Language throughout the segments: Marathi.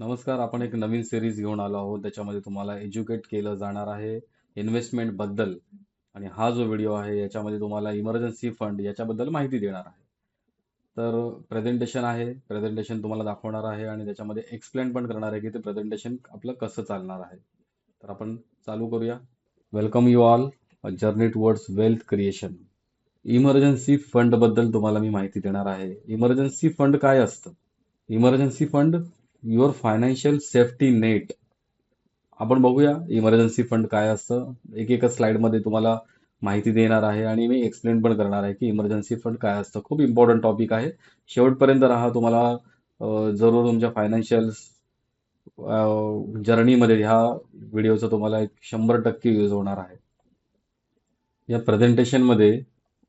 नमस्कार आपण एक नवीन सिरीज घेऊन आलो आहोत. त्याच्यामध्ये तुम्हाला एज्युकेट केलं जाणार आहे इन्व्हेस्टमेंटबद्दल. आणि हा जो व्हिडिओ आहे याच्यामध्ये तुम्हाला इमर्जन्सी फंड याच्याबद्दल माहिती देणार आहे. तर प्रेझेंटेशन आहे. प्रेझेंटेशन तुम्हाला दाखवणार आहे आणि त्याच्यामध्ये एक्सप्लेन पण करणार आहे की ते प्रेझेंटेशन आपलं कसं चालणार आहे. तर आपण चालू करूया. Welcome you all journey towards wealth creation emergency फंडबद्दल तुम्हाला मी माहिती देणार आहे. इमर्जन्सी फंड काय असतं? Emergency fund your financial safety net. आपण बघूया इमर्जन्सी फंड काय असतं. एक एकच स्लाइडमध्ये तुम्हाला माहिती देणार आहे आणि मी एक्सप्लेन पण करणार आहे की इमर्जन्सी फंड काय असतं. खूप इम्पॉर्टंट टॉपिक आहे. शेवटपर्यंत राहा तुम्हाला जरूर तुमच्या फायनान्शियल जर्नीमध्ये ह्या व्हिडिओचा तुम्हाला एक शंभर टक्के यूज होणार आहे. या प्रेझेंटेशनमध्ये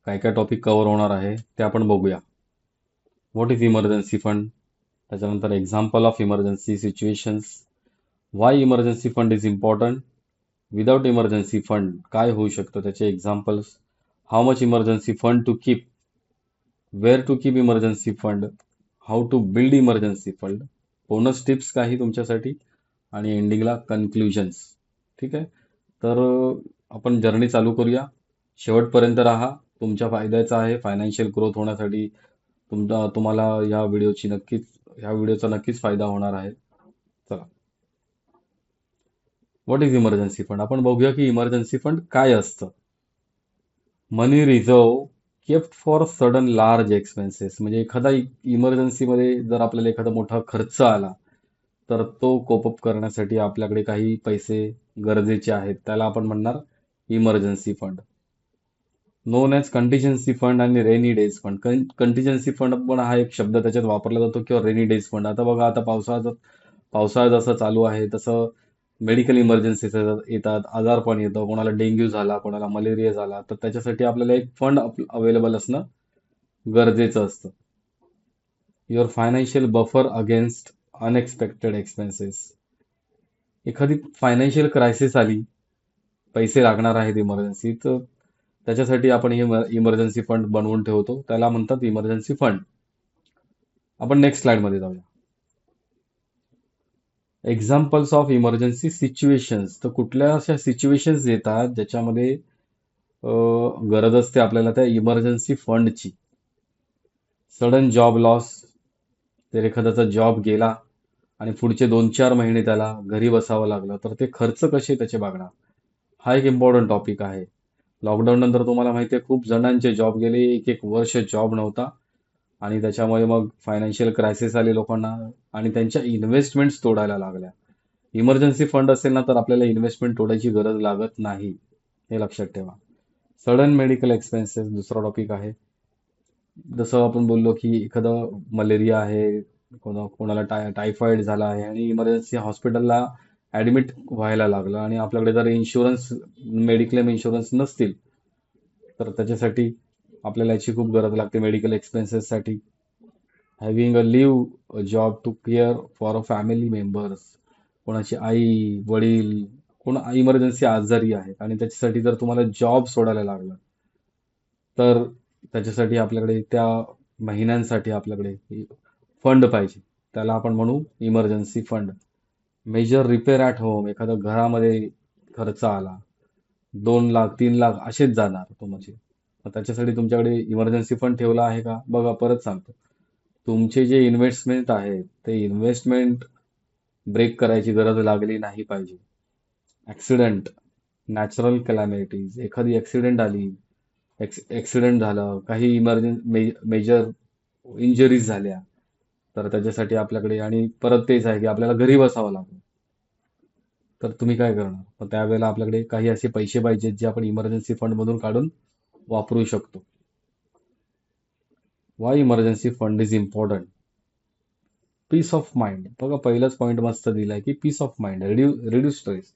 काय काय टॉपिक कव्हर होणार आहे ते आपण बघूया. व्हॉट इज इमर्जन्सी फंड त्याच्यानंतर example of emergency situations why emergency fund is important without emergency fund काय होऊ शकतं त्याचे examples how much emergency fund to keep where to keep emergency fund how to build emergency fund bonus tips काही तुमच्यासाठी? आणि एंडिंगला कन्क्ल्युजन्स ठीक आहे? तर आपण जर्नी चालू करूया. शेवटपर्यंत राहा. तुमच्या फायद्याचा आहे. फायनान्शियल ग्रोथ होण्यासाठी तुमचा तुम्हाला या व्हिडिओची नक्कीच ह्या व्हिडिओचा नक्कीच फायदा होणार आहे. चला. व्हॉट इज इमर्जन्सी फंड आपण बघूया की इमर्जन्सी फंड काय असतं. Money reserve kept for sudden large expenses म्हणजे एखादा इमर्जन्सीमध्ये जर आपल्याला एखादा मोठा खर्च आला तर तो कोपअप करण्यासाठी आपल्याकडे काही पैसे गरजेचे आहेत. त्याला आपण म्हणणार emergency fund known as contingency fund आणि rainy days fund contingency fund पण हा एक शब्द त्याच्यात वापरला जातो किंवा रेनी डेज फंड आता बघा आता पावसाळा पावसाळा जसं चालू आहे तसं मेडिकल इमर्जन्सीज येतात आजारपण येतं. कोणाला डेंग्यू झाला कोणाला मलेरिया झाला तर त्याच्यासाठी आपल्याला एक फंड अवेलेबल असणं गरजेचं असतं. Your financial buffer against unexpected expenses एखादी फायनान्शियल क्रायसिस आली पैसे लागणार आहेत इमर्जन्सी तर त्याच्यासाठी आपण इमर्जन्सी फंड बनवून ठेवतो. त्याला म्हणतात इमर्जन्सी फंड आपण नेक्स्ट स्लाइडमध्ये जाऊया. एक्झाम्पल्स ऑफ इमर्जन्सी सिच्युएशन्स तर कुठल्या अशा सिच्युएशन्स येतात ज्याच्यामध्ये गरज असते आपल्याला त्या इमर्जन्सी फंडची सडन जॉब लॉस तर एखाद्याचा जॉब गेला आणि पुढचे दोन चार महिने त्याला घरी बसावं लागलं तर ते खर्च कसे त्याचे बघणार? हा एक इम्पॉर्टंट टॉपिक आहे. लॉकडाऊन नंतर तुम्हाला माहिती आहे खूप जणांचे जॉब गेले एक एक वर्ष जॉब नव्हता. आणि त्याच्यामुळे मग फायनान्शियल क्रायसिस आले लोकांना आणि त्यांच्या इन्व्हेस्टमेंट्स तोडायला लागल्या. इमर्जन्सी फंड असेल ना तर आपल्याला इन्व्हेस्टमेंट तोडायची गरज लागत नाही हे लक्षात ठेवा. सडन मेडिकल एक्सपेन्सेस दुसरा टॉपिक आहे. जसं आपण बोललो की एखादं मलेरिया आहे कोणा कोणाला टाय टायफॉइड झाला आहे आणि इमर्जन्सी हॉस्पिटलला ॲडमिट व्हायला लागलं आणि आपल्याकडे जर इन्शुरन्स मेडिक्लेम इन्शुरन्स नसतील तर त्याच्यासाठी आपल्याला याची खूप गरज लागते medical एक्सपेन्सेससाठी having a leave job to care for a family members कोणाची आई वडील कोण इमर्जन्सी आजारी आहेत आणि त्याच्यासाठी जर तुम्हाला जॉब सोडायला लागला तर त्याच्यासाठी आपल्याकडे त्या महिन्यांसाठी आपल्याकडे फंड पाहिजे. त्याला आपण म्हणू emergency fund major repair at home एखाद्या घरामध्ये खर्च आला दोन लाख तीन लाख असेच जाणार तुमचे. मग त्याच्यासाठी तुमच्याकडे इमर्जन्सी फंड ठेवला आहे का? बघा परत सांगतो. तुमचे जे इन्व्हेस्टमेंट आहे ते इन्व्हेस्टमेंट ब्रेक करायची गरज लागली नाही पाहिजे. ॲक्सिडेंट नॅचरल कॅलॅमिटीज एखादी ॲक्सिडेंट आली एक्स ॲक्सिडेंट झालं काही इमर्जन मे मेजर इंजरीज झाल्या तर त्याच्यासाठी आपल्याकडे आणि परत तेच आहे की आपल्याला घरी बसावं लागलं. तर तुम्ही काय करणार? मग त्यावेळेला आपल्याकडे काही असे पैसे पाहिजेत जे आपण इमर्जन्सी फंडमधून काढून वापरू शकतो. Why emergency fund is important peace of mind बघा पहिलाच पॉईंट मस्त दिलाय की peace of mind reduce reduce stress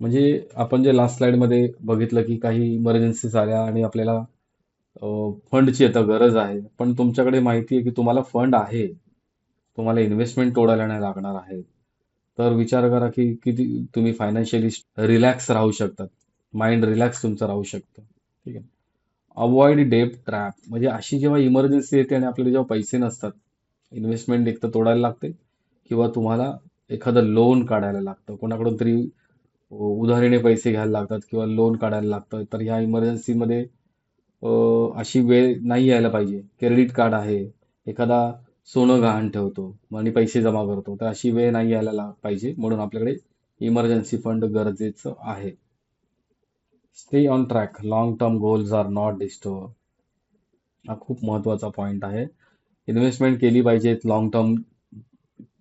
म्हणजे आपण जे लास्ट स्लाइडमध्ये बघितलं की काही इमर्जन्सीज आल्या आणि आपल्याला फंडची आता गरज आहे. पण तुमच्याकडे माहिती आहे की तुम्हाला फंड आहे. तुम्हाला इन्व्हेस्टमेंट तोडायला नाही लागणार आहे. तर विचार करा की किती तुम्ही फायनान्शियली रिलॅक्स राहू शकतात. माइंड रिलॅक्स तुमचं राहू शकतं. ठीक आहे. अवॉइड डेप ट्रॅप म्हणजे अशी जेव्हा इमर्जन्सी येते आणि आपल्याला जेव्हा पैसे नसतात इन्व्हेस्टमेंट एक तर तोडायला लागते किंवा तुम्हाला एखादं लोन काढायला लागतं. कोणाकडून तरी उधारीने पैसे घ्यायला लागतात किंवा लोन काढायला लागतं. तर ह्या इमर्जन्सीमध्ये अशी वेळ नाही यायला पाहिजे. क्रेडिट कार्ड आहे. एखादा सोनं गहाण ठेवतो आणि पैसे जमा करतो. तर अशी वेळ नाही यायला पाहिजे. म्हणून आपल्याकडे इमर्जन्सी फंड गरजेचं आहे. Stay on track long term goals are not disturb हा खूप महत्त्वाचा पॉईंट आहे. इन्व्हेस्टमेंट केली पाहिजे लॉंग टर्म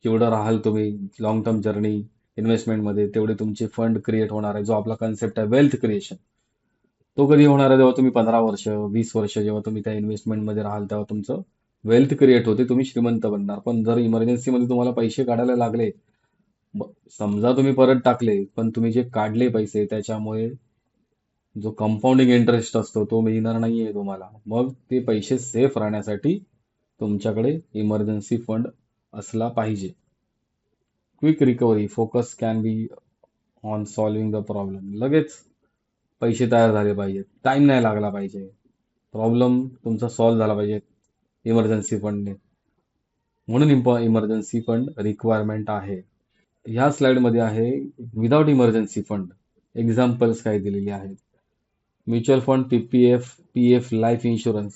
जेवढं राहाल तुम्ही लॉंग टर्म जर्नी इन्व्हेस्टमेंटमध्ये तेवढे तुमचे फंड क्रिएट होणार आहे. जो आपला कन्सेप्ट आहे वेल्थ क्रिएशन तो कधी होणार आहे जेव्हा तुम्ही पंधरा वर्ष वीस वर्ष जेव्हा तुम्ही त्या इन्व्हेस्टमेंटमध्ये राहाल तेव्हा तुमचं वेल्थ क्रिएट होते तुम्ही श्रीमंत बनणार. पण जर इमर्जन्सीमध्ये तुम्हाला पैसे काढायला लागले समजा तुम्ही परत टाकले पण तुम्ही जे काढले पैसे त्याच्यामुळे जो कंपाऊंडिंग इंटरेस्ट असतो तो मिळणार नाहीये तुम्हाला. मग ते पैसे सेफ राहण्यासाठी तुमच्याकडे इमर्जन्सी फंड असला पाहिजे. Quick recovery focus can be on solving the problem लगेच पैसे तयार झाले पाहिजेत. टाईम नाही लागला पाहिजे. प्रॉब्लेम तुमचा सॉल्व्ह झाला पाहिजे इमर्जन्सी फंडने म्हणून इम्प इमर्जन्सी फंड रिक्वायरमेंट आहे. ह्या स्लाइडमध्ये आहे विदाउट इमर्जन्सी फंड एक्झाम्पल्स काही दिलेली आहेत. Mutual fund P P F P F life insurance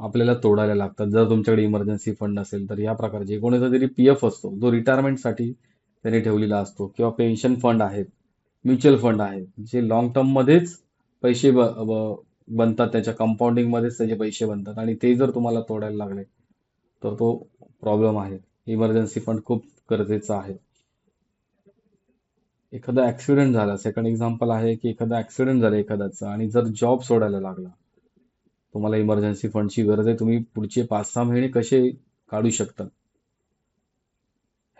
आपल्याला तोडायला लागतात. जर तुमच्याकडे इमर्जन्सी फंड असेल तर या प्रकारचे कोणाचा तरी पी एफ असतो जो रिटायरमेंटसाठी त्याने ठेवलेला असतो किंवा पेन्शन फंड आहेत. म्युच्युअल फंड आहेत. जे लॉंग टर्ममध्येच पैसे ब बनतात त्याच्या कंपाऊंडिंगमध्येच त्याचे पैसे बनतात. आणि ते जर तुम्हाला तोडायला लागले तर तो प्रॉब्लेम आहे. इमर्जन्सी फंड खूप गरजेचा आहे. एखादा ऍक्सिडेंट झाला सेकंड एक्झाम्पल आहे की एखादा ऍक्सिडेंट झाला एखाद्याचा आणि जर जॉब सोडायला लागला तुम्हाला इमर्जन्सी फंडची गरज आहे. तुम्ही पुढचे पाच सहा महिने कसे काढू शकता?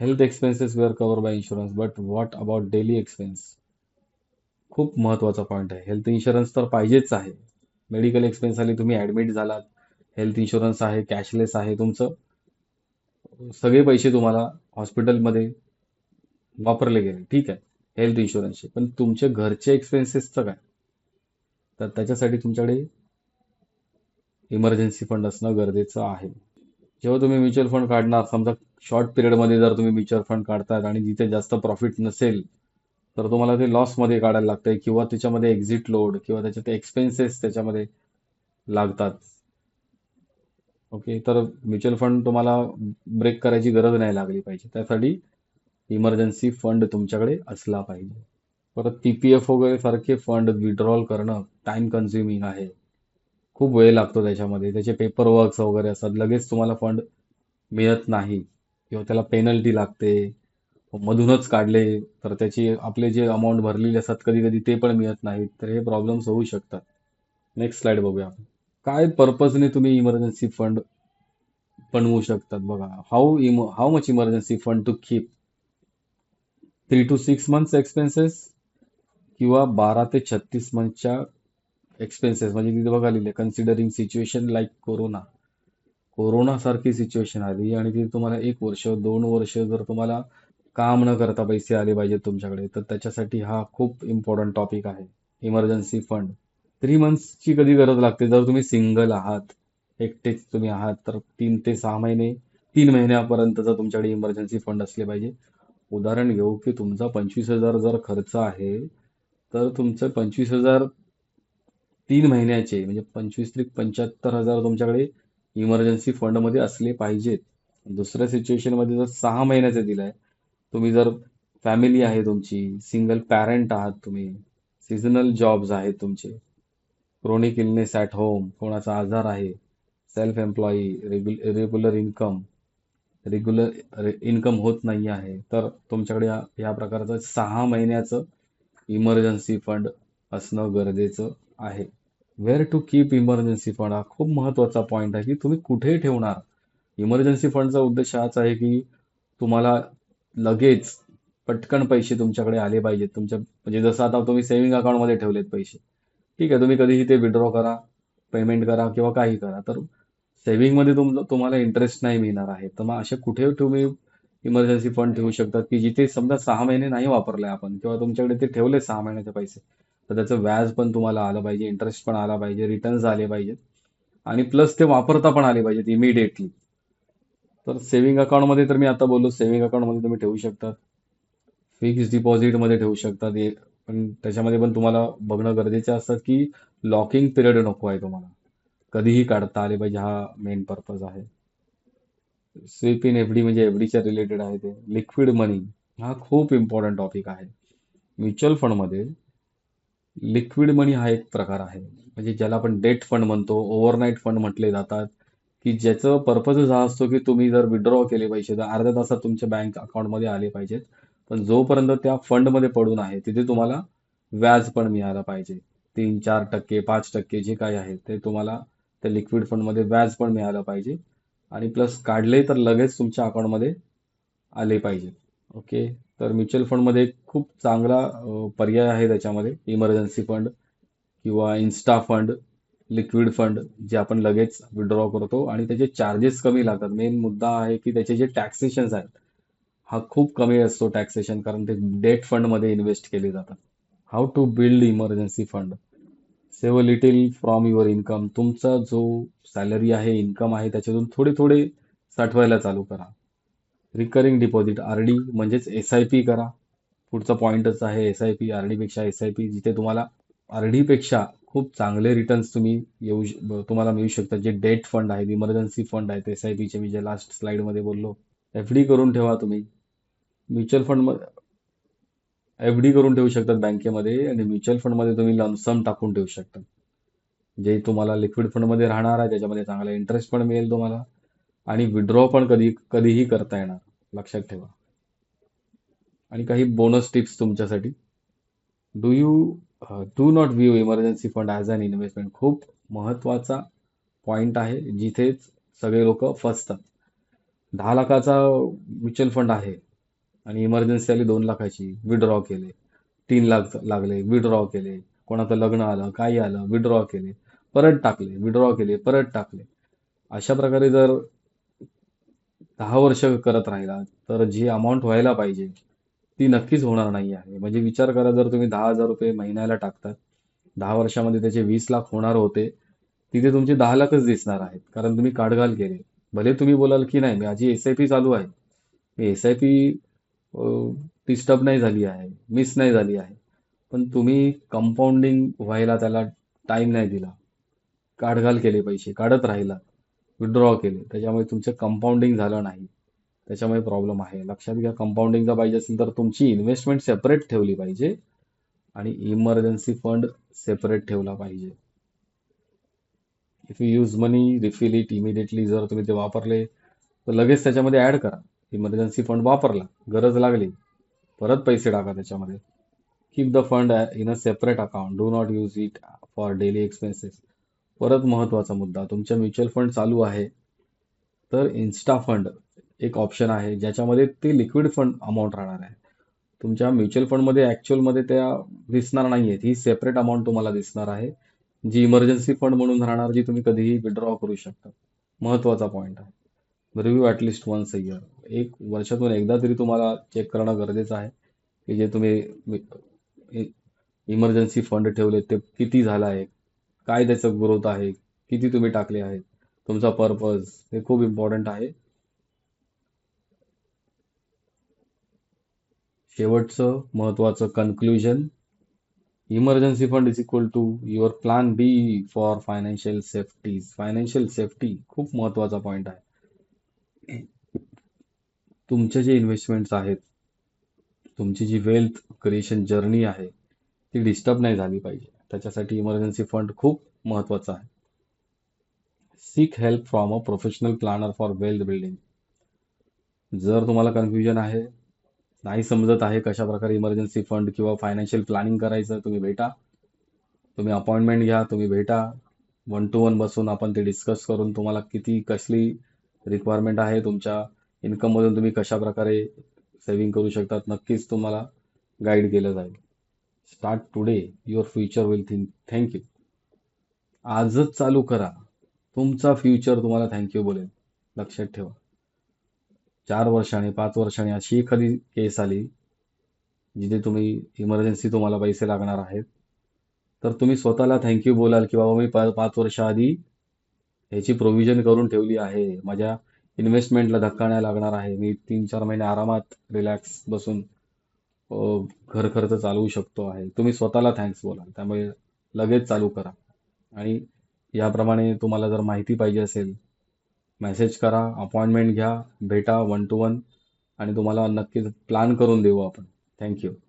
Health expenses were covered by insurance but what about daily expense खूप महत्त्वाचा पॉईंट आहे. हेल्थ इन्शुरन्स तर पाहिजेच आहे. मेडिकल एक्सपेन्स आली तुम्ही ॲडमिट झालात. हेल्थ इन्शुरन्स आहे कॅशलेस आहे तुमचं. सगळे पैसे तुम्हाला हॉस्पिटलमध्ये वापरले गेले. ठीक आहे. हेल्थ इन्शुरन्सचे पण तुमचे घरचे एक्सपेन्सेसचं काय? तर त्याच्यासाठी तुमच्याकडे इमर्जन्सी फंड असणं गरजेचं आहे. जेव्हा तुम्ही म्युच्युअल फंड काढणार समजा शॉर्ट पिरियडमध्ये जर तुम्ही म्युच्युअल फंड काढतात आणि जिथे जास्त प्रॉफिट नसेल तर तुम्हाला ते लॉसमध्ये काढायला लागतंय किंवा त्याच्यामध्ये एक्झिट लोड किंवा त्याच्यात एक्सपेन्सेस त्याच्यामध्ये लागतात. ओके तर म्युच्युअल फंड तुम्हाला ब्रेक करायची गरज नाही लागली पाहिजे. त्यासाठी इमर्जन्सी फंड तुमच्याकडे असला पाहिजे. परत पी पी एफ वगैरे सारखे फंड विड्रॉल करणं टाइम कन्झ्युमिंग आहे. खूप वेळ लागतो त्याच्यामध्ये. त्याचे पेपर वर्क्स वगैरे असतात. लगेच तुम्हाला फंड मिळत नाही किंवा त्याला पेनल्टी लागते. मधूनच काढले तर त्याची आपले जे अमाऊंट भरलेले असतात कधी कधी ते पण मिळत नाहीत. तर हे प्रॉब्लेम्स होऊ शकतात. नेक्स्ट स्लाइड बघूया. आपण काय पर्पजने तुम्ही इमर्जन्सी फंड बनवू शकतात बघा. How em how much emergency fund to keep three to six months expenses किंवा बारा ते छत्तीस मंथच्या एक्सपेन्सेस म्हणजे तिथे बघा लिहिले कन्सिडरिंग सिच्युएशन लाईक कोरोना कोरोनासारखी सिच्युएशन आली आणि ती तुम्हाला एक वर्ष दोन वर्ष जर तुम्हाला काम न करता पैसे आले पाहिजेत तुमच्याकडे तर त्याच्यासाठी हा खूप इम्पॉर्टंट टॉपिक आहे. इमर्जन्सी फंड थ्री मंथ्सची कधी गरज लागते? जर तुम्ही सिंगल आहात एकटेच तुम्ही आहात तर तीन ते सहा महिने तीन महिन्यापर्यंतचा तुमच्याकडे इमर्जन्सी फंड असले पाहिजे. उदाहरण घेऊ की तुमचा पंचवीस हजार जर खर्च आहे तर तुमचं पंचवीस हजार तीन महिन्याचे म्हणजे पंचवीस ते पंच्याहत्तर हजार तुमच्याकडे इमर्जन्सी फंडमध्ये असले पाहिजेत. दुसऱ्या सिच्युएशनमध्ये जर सहा महिन्याचे आहे तुम्ही जर फॅमिली आहे तुमची सिंगल पॅरेंट आहात तुम्ही सिजनल जॉब्स आहेत तुमचे क्रोनिक इलनेस ॲट होम कोणाचा आजार आहे self employee regular regular income regular income होत नाही आहे तर तुमच्याकडे या प्रकारचं सहा महिन्याचं इमर्जन्सी फंड असणं गरजेचं आहे. Where to keep emergency fund हा खूप महत्त्वाचा पॉईंट आहे की तुम्ही कुठे ठेवणार? इमर्जन्सी फंडचा उद्देश हाच आहे की तुम्हाला लगेच पटकन पैसे तुमच्याकडे आले पाहिजेत. तुमच्या म्हणजे जसं आता तुम्ही सेव्हिंग अकाउंटमध्ये ठेवलेत पैसे. ठीक आहे तुम्ही कधीही ते विड्रॉ करा पेमेंट करा किंवा काही करा. तर सेव्हिंगमध्ये तुम तुम्हाला इंटरेस्ट नाही मिळणार आहे. तर मग असे कुठे तुम्ही इमर्जन्सी फंड ठेवू शकतात की जिथे समजा सहा महिने नाही वापरले आपण किंवा तुमच्याकडे ते ठेवले सहा महिन्याचे पैसे तर त्याचं व्याज पण तुम्हाला आलं पाहिजे इंटरेस्ट पण आला पाहिजे रिटर्न्स आले पाहिजेत. आणि प्लस ते वापरता पण आले पाहिजेत इमिडिएटली तर सेव्हिंग अकाउंटमध्ये तर मी आता बोललो सेव्हिंग अकाउंटमध्ये तुम्ही ठेवू शकतात. फिक्स डिपॉझिटमध्ये ठेवू शकतात. एक पण त्याच्यामध्ये पण तुम्हाला बघणं गरजेचं असतं की लॉकिंग पिरियड नको आहे तुम्हाला. कधीही काढता आले पाहिजे हा मेन पर्पज आहे. स्वीप इन एफ डी म्हणजे एफ डीच्या रिलेटेड आहे ते. लिक्विड मनी हा खूप इम्पॉर्टंट टॉपिक आहे. म्युच्युअल फंडमध्ये लिक्विड मनी हा एक प्रकार आहे. म्हणजे ज्याला आपण डेट फंड म्हणतो ओव्हरनाईट फंड म्हटले जातात. की ज्याचं पर्पजच हा असतो की तुम्ही जर विड्रॉ केले पैसे तर अर्ध्या तासात तुमच्या बँक अकाउंटमध्ये आले पाहिजेत. पण जोपर्यंत त्या फंडमध्ये पडून आहे तिथे तुम्हाला व्याज पण मिळालं पाहिजे. तीन चार टक्के पाच टक्के जे काही आहे ते तुम्हाला त्या लिक्विड फंडमध्ये व्याज पण मिळालं पाहिजे. आणि प्लस काढले तर लगेच तुमच्या अकाउंटमध्ये आले पाहिजे. ओके? तर म्युच्युअल फंडमध्ये खूप चांगला पर्याय आहे त्याच्यामध्ये. इमर्जन्सी फंड किंवा इन्स्टा फंड लिक्विड फंड जे आपण लगेच विड्रॉ करतो आणि त्याचे चार्जेस कमी लागतात. मेन मुद्दा आहे की त्याचे जे टॅक्सेशन्स आहेत हा खूप कमी असतो टॅक्सेशन कारण ते डेट फंडमध्ये इन्व्हेस्ट केले जातात. How to build emergency fund save a little from your income तुमचा जो सॅलरी आहे इन्कम आहे त्याच्यातून थोडे थोडे साठवायला चालू करा. रिकरिंग डिपॉझिट आर डी म्हणजेच एस आय पी करा. पुढचा पॉईंटच आहे एस आय पी आर डीपेक्षा एस आय पी जिथे तुम्हाला आर डीपेक्षा खूप चांगले रिटर्न्स तुम्ही येऊ श- तुम्हाला मिळू शकतात. जे डेट फंड आहेत इमर्जन्सी फंड आहेत एस आय पीचे मी जे लास्ट स्लाइडमध्ये बोललो एफ डी करून ठेवा तुम्ही. म्युच्युअल फंड एफ डी करून ठेवू शकतात बँकेमध्ये आणि म्युच्युअल फंडमध्ये तुम्ही लमसम टाकून ठेवू शकता. जे तुम्हाला लिक्विड फंडमध्ये राहणार आहे त्याच्यामध्ये चांगला इंटरेस्ट पण मिळेल तुम्हाला आणि विड्रॉ पण कधी कधीही करता येणार. लक्षात ठेवा. आणि काही बोनस टिप्स तुमच्यासाठी. Do you do not view emergency fund as an investment खूप महत्त्वाचा पॉईंट आहे जिथेच सगळे लोक फसतात. दहा लाखाचा म्युच्युअल फंड आहे आणि इमर्जन्सी आली दोन लाखाची विड्रॉ केले. तीन लाख लागले विड्रॉ केले. कोणाचं लग्न आलं काही आलं विड्रॉ केले. परत टाकले विड्रॉ केले परत टाकले. अशा प्रकारे जर दहा वर्ष करत राहिला तर जी अमाऊंट व्हायला पाहिजे ती नक्कीच होणार नाही आहे. म्हणजे विचार करा जर तुम्ही दहा हजार रुपये महिन्याला टाकतात दहा वर्षामध्ये त्याचे वीस लाख होणार होते तिथे तुमचे दहा लाखच दिसणार आहेत. कारण तुम्ही काढघाल केले भले तुम्ही बोलाल की नाही माझी एस आय पी चालू आहे. मी एस आय पी डिस्टर्ब नाही झाली आहे मिस नाही झाली आहे. पण तुम्ही कंपाऊंडिंग व्हायला त्याला टाइम नाही दिला. काढघाल केले पैसे काढत राहिला. विड्रॉ केले. त्याच्यामुळे तुमचं कंपाऊंडिंग झालं नाही. त्याच्यामुळे प्रॉब्लेम आहे. लक्षात घ्या कंपाऊंडिंगचा पाहिजे असेल तर तुमची इन्व्हेस्टमेंट सेपरेट ठेवली पाहिजे आणि इमर्जन्सी फंड सेपरेट ठेवला पाहिजे. If you use money refill it immediately जर तुम्ही ते वापरले तर लगेच त्याच्यामध्ये ऍड करा. इमर्जन्सी फंड वापरला गरज लागली परत पैसे टाका त्याच्यामध्ये. Keep the fund in a separate account do not use it for daily expenses परत महत्त्वाचा मुद्दा तुमच्या म्युच्युअल फंड चालू आहे तर इन्स्टा फंड एक ऑप्शन आहे ज्याच्यामध्ये ते लिक्विड फंड अमाऊंट राहणार आहे. तुमच्या म्युच्युअल फंडमध्ये ॲक्च्युअलमध्ये त्या दिसणार नाही आहेत ही सेपरेट अमाऊंट तुम्हाला दिसणार आहे जी इमर्जन्सी फंड म्हणून राहणार जी तुम्ही कधीही विड्रॉ करू शकता. महत्त्वाचा पॉईंट आहे. Review at least once a year एक वर्षातून एकदा तरी तुम्हाला चेक करणं गरजेचं आहे की जे तुम्ही इमर्जन्सी फंड ठेवले ते किती झालं आहे काय त्याचं ग्रोथ आहे किती तुम्ही टाकले आहेत तुमचा पर्पज हे खूप इम्पॉर्टंट आहे. शेवटचं महत्त्वाचं conclusion emergency fund is equal to your plan B for financial safeties financial safety खूप महत्त्वाचा पॉईंट आहे. तुमचे जे इन्व्हेस्टमेंट्स आहेत तुमची जी वेल्थ क्रिएशन जर्नी आहे ती डिस्टर्ब नाही झाली पाहिजे. त्याच्यासाठी इमर्जन्सी फंड खूप महत्त्वाचा आहे. Seek help from a professional planner for wealth building जर तुम्हाला कन्फ्युजन आहे नाही समजत आहे कशा प्रकारे इमर्जन्सी फंड किंवा फायनान्शियल प्लॅनिंग करायचं तुम्ही भेटा. तुम्ही अपॉइंटमेंट घ्या तुम्ही भेटा. वन टू वन बसून आपण ते डिस्कस करून तुम्हाला किती कसली रिक्वायरमेंट आहे तुमच्या इन्कममधून तुम्ही कशा प्रकारे सेव्हिंग करू शकतात नक्कीच तुम्हाला गाईड केलं जाईल. Start today your future will think thank you आजच चालू करा. तुमचा फ्युचर तुम्हाला थँक्यू बोलेल. लक्षात ठेवा. चार वर्षाने पाच वर्षाने अशी एखादी केस आली जिथे तुम्ही इमर्जन्सी तुम्हाला पैसे लागणार आहेत. तर तुम्ही स्वतःला थँक्यू बोलाल की बाबा मी पाच वर्षाआधी ह्याची प्रोव्हिजन करून ठेवली आहे. माझ्या इन्व्हेस्टमेंटला धक्का नाही लागणार आहे. मी तीन चार महिने आरामात रिलॅक्स बसून घर खर्च चालवू शकतो आहे. तुम्ही स्वतःला थँक्स बोलाल. त्यामुळे लगेच चालू करा. आणि याप्रमाणे तुम्हाला जर माहिती पाहिजे असेल मेसेज करा अपॉइंटमेंट घ्या भेटा वन टू वन आणि तुम्हाला नक्कीच प्लॅन करून देऊ आपण. थँक्यू